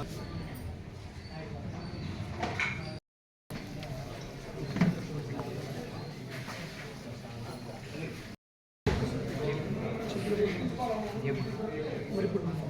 예쁘. 머리 굴러.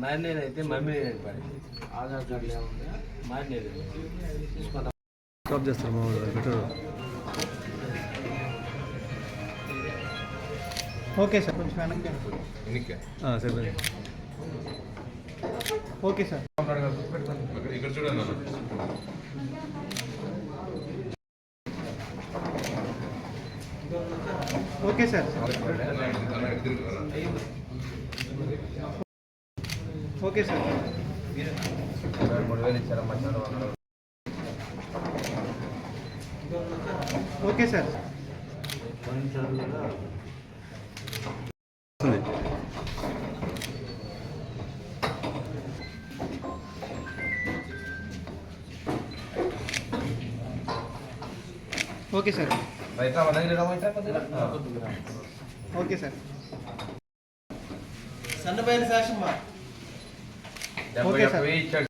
Marinate అయితే mummy పడి Aadhaar card ఏముంది మ్యారినేట్ తీసుకుంటాం స్టాప్ చేస్తారు మా ఓకే సార్ కొంచెం వెనక్కి ఆ, సరే ఓకే సార్ ఇక్కడ చూడండి. Okay sir okay sir. మూడు వేలు ఇచ్చారమ్మా చదవాలి ఓకే సార్. Okay sir. బయట ఓకే సార్. సన్నపైన శాసమ్మా డెబ్బై ఓకే ఒక్క సార్. వెయ్యి ఇచ్చాడు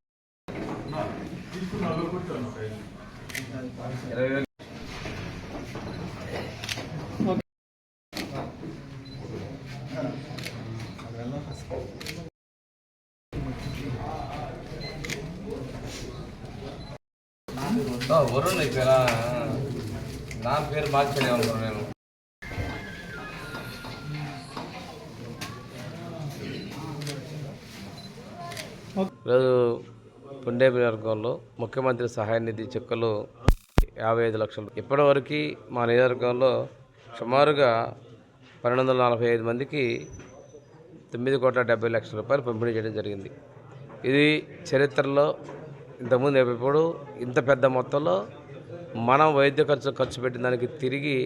ఈరోజు పుండే నియోజకవర్గంలో ముఖ్యమంత్రి సహాయ నిధి చెక్కులు యాభై ఐదు లక్షలు. ఇప్పటివరకు మా నియోజకవర్గంలో సుమారుగా పన్నెండు వందల నలభై ఐదు మందికి తొమ్మిది కోట్ల డెబ్బై లక్షల రూపాయలు పంపిణీ చేయడం జరిగింది. ఇది చరిత్రలో ఇంతకుముందు ఎప్పుడు ఇంత పెద్ద మొత్తంలో మనం వైద్య ఖర్చు ఖర్చు పెట్టిన దానికి తిరిగి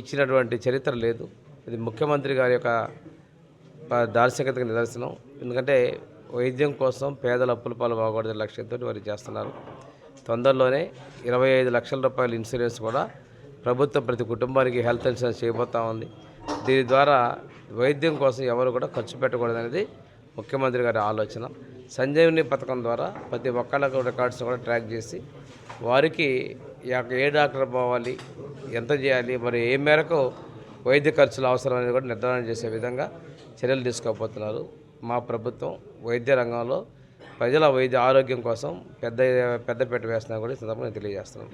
ఇచ్చినటువంటి చరిత్ర లేదు. ఇది ముఖ్యమంత్రి గారి యొక్క దార్శకతకు నిదర్శనం. ఎందుకంటే వైద్యం కోసం పేదల అప్పుల పాలు బాగూడదు లక్ష్యంతో వారు చేస్తున్నారు. తొందరలోనే ఇరవై ఐదు లక్షల రూపాయల ఇన్సూరెన్స్ కూడా ప్రభుత్వం ప్రతి కుటుంబానికి హెల్త్ ఇన్సూరెన్స్ చేయబోతా ఉంది. దీని ద్వారా వైద్యం కోసం ఎవరు కూడా ఖర్చు పెట్టకూడదు అనేది ముఖ్యమంత్రి గారి ఆలోచన. సంజీవని పథకం ద్వారా ప్రతి ఒక్కళ్ళకు రికార్డ్స్ కూడా ట్రాక్ చేసి వారికి ఏ డాక్టర్ పోవాలి ఎంత చేయాలి మరి ఏ మేరకు వైద్య ఖర్చులు అవసరం అనేది కూడా నిర్ధారణ చేసే విధంగా చర్యలు తీసుకోబోతున్నారు. మా ప్రభుత్వం వైద్య రంగంలో ప్రజల వైద్య ఆరోగ్యం కోసం పెద్ద పెద్దపీట వేస్తున్నా కూడా సందర్భంగా నేను